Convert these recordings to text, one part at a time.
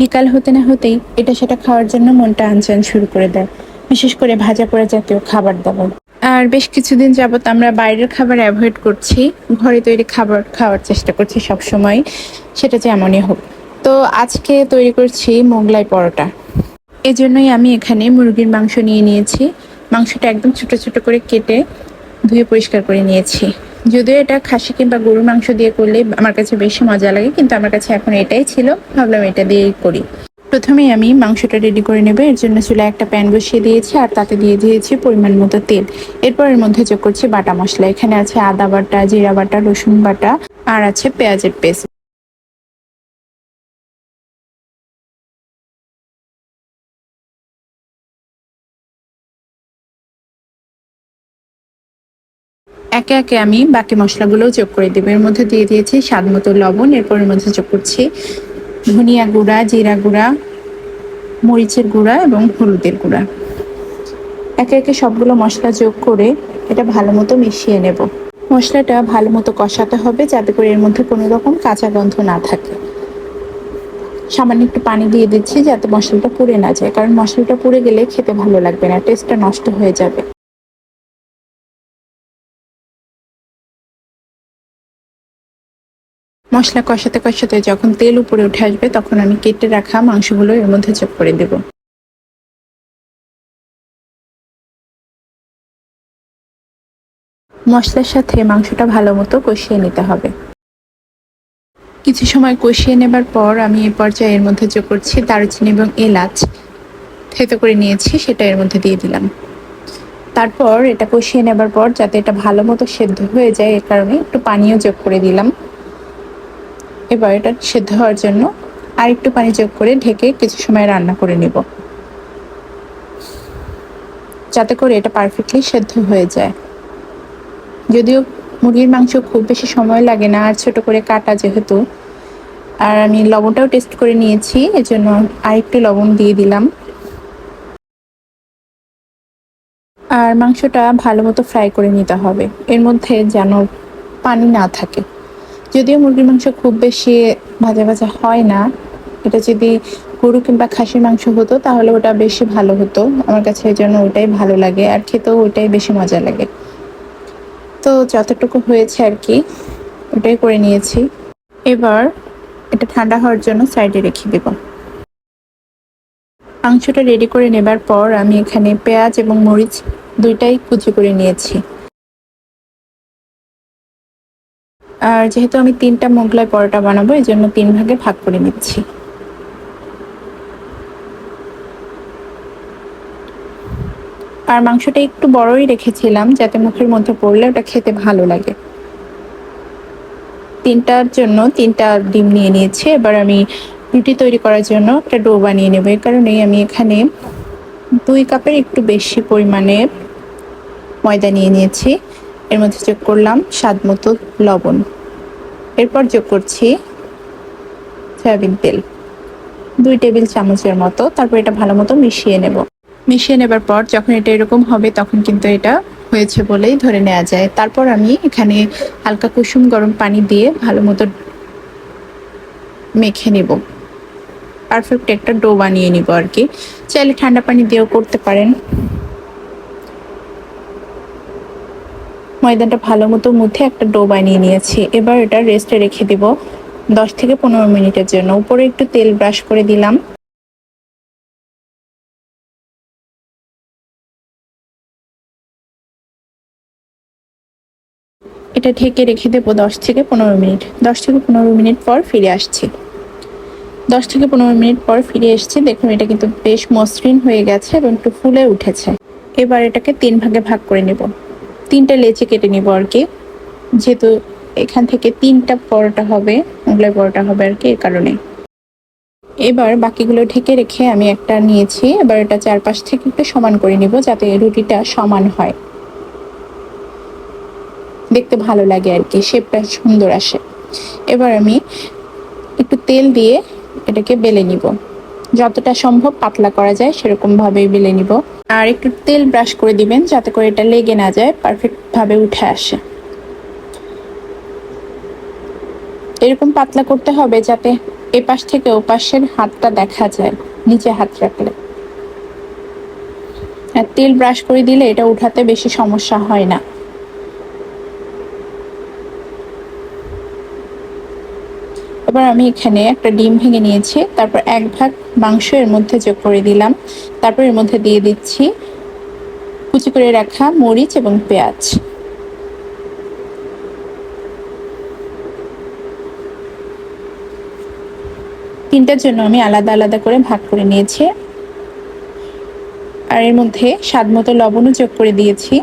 বিকাল হতে না হতেই এটা সেটা খাওয়ার জন্য মনটা আনচান শুরু করে দেয়। বিশেষ করে ভাজা পোড়া জাতীয় খাবার দাবার। আর বেশ কিছুদিন যাবত আমরা বাইরের খাবার অ্যাভয়েড করছি, ঘরে তৈরি খাবার খাওয়ার চেষ্টা করছি সব সময় সেটা যেমনই হোক। তো আজকে তৈরি করছি মোগলাই পরোটা। এজন্যই আমি এখানে মুরগির মাংস নিয়ে নিয়েছি। মাংসটা একদম ছোট ছোট করে কেটে ধুয়ে পরিষ্কার করে নিয়েছি। যদিও এটা খাসি কিংবা গরুর মাংস দিয়ে করলে আমার কাছে বেশি মজা লাগে, কিন্তু আমার কাছে এখন এটাই ছিল। ভাবলাম এটা দিয়েই করি। প্রথমে আমি মাংসটা রেডি করে নেব। এর জন্য চুলায় একটা প্যান বসিয়ে দিয়েছি আর তাতে দিয়ে দিয়েছি পরিমাণ মতো তেল। এরপর এর মধ্যে যোগ করছি বাটা মশলা। এখানে আছে আদা বাটা, জিরা বাটা, রসুন বাটা আর আছে পেঁয়াজের পেস্ট। একে একে আমি বাকি মশলাগুলোও যোগ করে দেবো। এর মধ্যে দিয়ে দিয়েছি স্বাদ মতো লবণ, এরপর এর মধ্যে যোগ করছি ধনিয়া গুঁড়া, জিরা গুঁড়া, মরিচের গুঁড়া এবং হলুদের গুঁড়া। একে একে সবগুলো মশলা যোগ করে এটা ভালো মতো মিশিয়ে নেব। মশলাটা ভালো মতো কষাতে হবে যাতে করে এর মধ্যে কোনো রকম কাঁচা গন্ধ না থাকে। সামান্য একটু পানি দিয়ে দিচ্ছি যাতে মশলাটা পুড়ে না যায়, কারণ মশলাটা পুড়ে গেলে খেতে ভালো লাগবে না, টেস্টটা নষ্ট হয়ে যাবে। মশলা কষাতে কষাতে যখন তেল উপরে উঠে আসবে, তখন আমি কেটে রাখা মাংসগুলো এর মধ্যে যোগ করে দেব। মশলার সাথে মাংসটা ভালো মতো কষিয়ে নিতে হবে। কিছু সময় কষিয়ে নেবার পর আমি এই পর্যায়ে এর মধ্যে যোগ করছি দারুচিনি এবং এলাচ। থেতো করে নিয়েছি, সেটা এর মধ্যে দিয়ে দিলাম। তারপর এটা কষিয়ে নেবার পর যাতে এটা ভালো মতো সেদ্ধ হয়ে যায়, এর কারণে একটু পানিও যোগ করে দিলাম। এবার এটা সেদ্ধ হওয়ার জন্য আর একটু পানি যোগ করে ঢেকে কিছু সময় রান্না করে নেব। যাতে করে এটা পারফেক্টলি সেদ্ধ হয়ে যায়। যদিও মুরগির মাংস খুব বেশি সময় লাগে না, আর ছোট করে কাটা যেহেতু, আর আমি লবণটাও টেস্ট করে নিয়েছি, এজন্য আর একটু লবণ দিয়ে দিলাম। আর মাংসটা ভালো মতো ফ্রাই করে নিতে হবে, এর মধ্যে যেন পানি না থাকে। যদিও মুরগির মাংস খুব বেশি ভাজা ভাজা হয় না, এটা যদি গরু কিংবা খাসির মাংস হতো তাহলে ওটা বেশি ভালো হতো। আমার কাছে এই জন্য ওইটাই ভালো লাগে, আর খেতেও ওটাই বেশি মজা লাগে। তো যতটুকু হয়েছে আর কি, ওটাই করে নিয়েছি। এবার এটা ঠান্ডা হওয়ার জন্য সাইডে রেখে দেব। মাংসটা রেডি করে নেবার পর আমি এখানে পেঁয়াজ এবং মরিচ দুইটাই কুচি করে নিয়েছি। আর যেহেতু আমি তিনটা মোগলাই পরোটা বানাবো, এই জন্য তিন ভাগে ভাগ করে নিচ্ছি। আর মাংসটা একটু বড়ই রেখেছিলাম, যাতে মুখের মধ্যে পড়লে ওটা খেতে ভালো লাগে। তিনটার জন্য তিনটা ডিম নিয়ে নিয়েছি, এবার আমি রুটি তৈরি করার জন্য একটা ডো বানিয়ে নেব। এই কারণেই আমি এখানে দুই কাপের একটু বেশি পরিমাণে ময়দা নিয়ে নিয়েছি। এর মধ্যে যোগ করলাম স্বাদ মতো লবণ। এরপর যোগ করছি সয়াবিন তেল। দুই টেবিল চামচের মতো, তারপর এটা ভালো মতো মিশিয়ে নেব। মিশিয়ে নেবার পর যখন এটা এরকম হবে, তখন কিন্তু এটা হয়েছে বলেই ধরে নেওয়া যায়। তারপর আমি এখানে হালকা কুসুম গরম পানি দিয়ে ভালো মতো মেখে নেব। পারফেক্ট একটা ডো বানিয়ে নিব আর কি। চাইলে ঠান্ডা পানি দিয়েও করতে পারেন। ময়দাটা ভালো মতো মধ্যে একটা ডো বানিয়ে নিয়েছি। এবার এটা রেস্টে রেখে দিব দশ থেকে পনেরো মিনিটের জন্য। উপরে একটু তেল ব্রাশ করে দিলাম। এটা ঢেকে রেখে দেবো দশ থেকে পনেরো মিনিট। দশ থেকে পনেরো মিনিট পর ফিরে আসছি। দশ থেকে পনেরো মিনিট পর ফিরে এসছি। দেখুন, এটা কিন্তু বেশ মসৃণ হয়ে গেছে এবং একটু ফুলে উঠেছে। এবার এটাকে তিন ভাগে ভাগ করে নেব। তিনটা লেচে কেটে নিব আর কি। যেহেতু এখান থেকে তিনটা পরোটা হবে, মোগলাই পরোটা হবে আর কি এর কারণে। এবার বাকিগুলো ঢেকে রেখে আমি একটা নিয়েছি, এবার এটা চারপাশ থেকে একটু সমান করে নিব যাতে রুটিটা সমান হয়। দেখতে ভালো লাগে আর কি, শেপটা সুন্দর আসে। এবার আমি একটু তেল দিয়ে এটাকে বেলে নিব। যতটা সম্ভব পাতলা করা যায় সেরকম ভাবে বেলে নিব। আর একটু তেল ব্রাশ করে দিবেন যাতে করে এটা লেগে না যায় পারফেক্ট ভাবে উঠে আসে। এরকম পাতলা করতে হবে যাতে এপাশ থেকে ওপাশের হাতটা দেখা যায়, নিচে হাত রাখলে। তেল ব্রাশ করে দিলে এটা উঠাতে বেশি সমস্যা হয় না। এবার আমি এখানে একটা ডিম ভেঙে নিয়েছি। তারপর এক ভাগ মাংস এর মধ্যে যোগ করে দিলাম। তারপর এর মধ্যে দিয়ে দিচ্ছি কুচি করে রাখা মরিচ এবং পেঁয়াজ। তিনটার জন্য আমি আলাদা আলাদা করে ভাগ করে নিয়েছি। আর এর মধ্যে স্বাদ মতো লবণও যোগ করে দিয়েছি।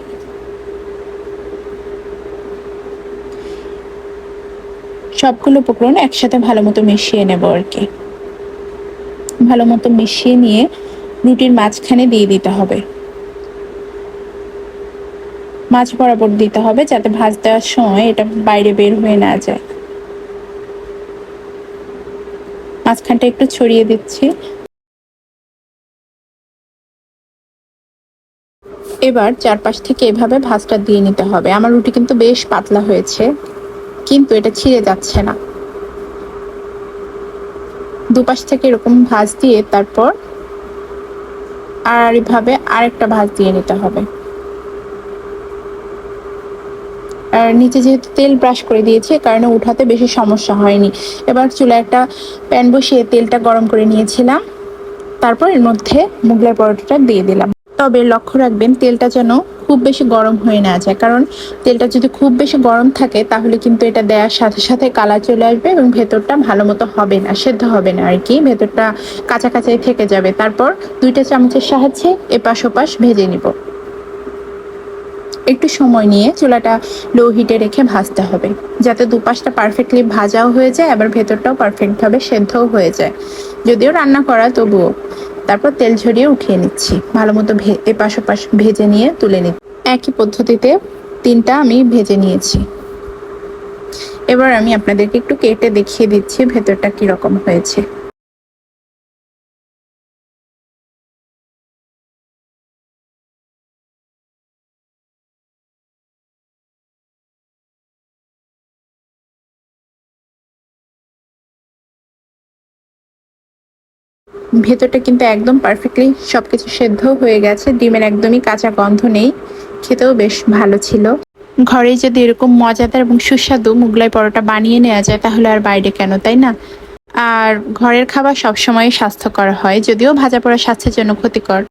সবগুলো উপকরণ একসাথে ভালো মতো মিশিয়ে নেব আর কি। ভালো মতো মিশিয়ে নিয়ে রুটির মাঝখানে দিয়ে দিতে হবে। মাছ বরাবর দিতে হবে যাতে ভাজ দেওয়ার সময় এটা বাইরে বের হয়ে না যায়। মাঝখানটা একটু ছড়িয়ে দিচ্ছি। এবার চারপাশ থেকে এভাবে ভাজটা দিয়ে নিতে হবে। আমার রুটি কিন্তু বেশ পাতলা হয়েছে। কিন্তু এটা ছিঁড়ে যাচ্ছে না। দুপাশ থেকে এরকম ভাঁজ দিয়ে তারপর আর এভাবে আরেকটা ভাঁজ দিয়ে নিতে হবে। আর নিচে যেহেতু তেল ব্রাশ করে দিয়েছি কারণে উঠাতে বেশি সমস্যা হয়নি। এবার চুলা একটা প্যান বসিয়ে তেলটা গরম করে নিয়েছিলাম। তারপর এর মধ্যে মুগলাই পরোটাটা দিয়ে দিলাম। তবে লক্ষ্য রাখবেন, তেলটা যেন খুব বেশি গরম হয়ে না যায়। কারণ তেলটা যদি খুব বেশি গরম থাকে, তাহলে কিন্তু এটা দেওয়ার সাথে সাথে কালার চলে আসবে এবং ভেতরটা ভালো মতো হবে না, সেদ্ধ হবে না আর কি। ভেতরটা কাঁচা কাঁচাই থেকে যাবে। তারপর দুইটা চামচের সাহায্যে এপাশ ওপাশ ভেজে নিব। একটু সময় নিয়ে চুলাটা লো হিটে রেখে ভাজতে হবে, যাতে দুপাশটা পারফেক্টলি ভাজাও হয়ে যায়, আবার ভেতরটাও পারফেক্টভাবে সেদ্ধও হয়ে যায়। যদিও রান্না করা, তবুও। তারপর তেল ঝরিয়ে উঠিয়ে নিচ্ছি। ভালো মতো এপাশ ওপাশ ভেজে নিয়ে তুলে নিচ্ছি। একই পদ্ধতিতে তিনটা আমি ভেজে নিয়েছি। এবার আমি আপনাদেরকে একটু কেটে দেখিয়ে দিচ্ছি ভেতরটা কীরকম হয়েছে। ভেতরটা কিন্তু একদম পারফেক্টলি সবকিছু সেদ্ধ হয়ে গেছে। ডিমের একদমই কাঁচা গন্ধ নেই। খেতেও বেশ ভালো ছিল। ঘরে যদি এরকম মজাদার এবং সুস্বাদু মুগলাই পরোটা বানিয়ে নেওয়া যায়, তাহলে আর বাইরে কেন, তাই না? আর ঘরের খাবার সবসময় স্বাস্থ্যকর হয়, যদিও ভাজা পড়া স্বাস্থ্যের জন্য ক্ষতিকর।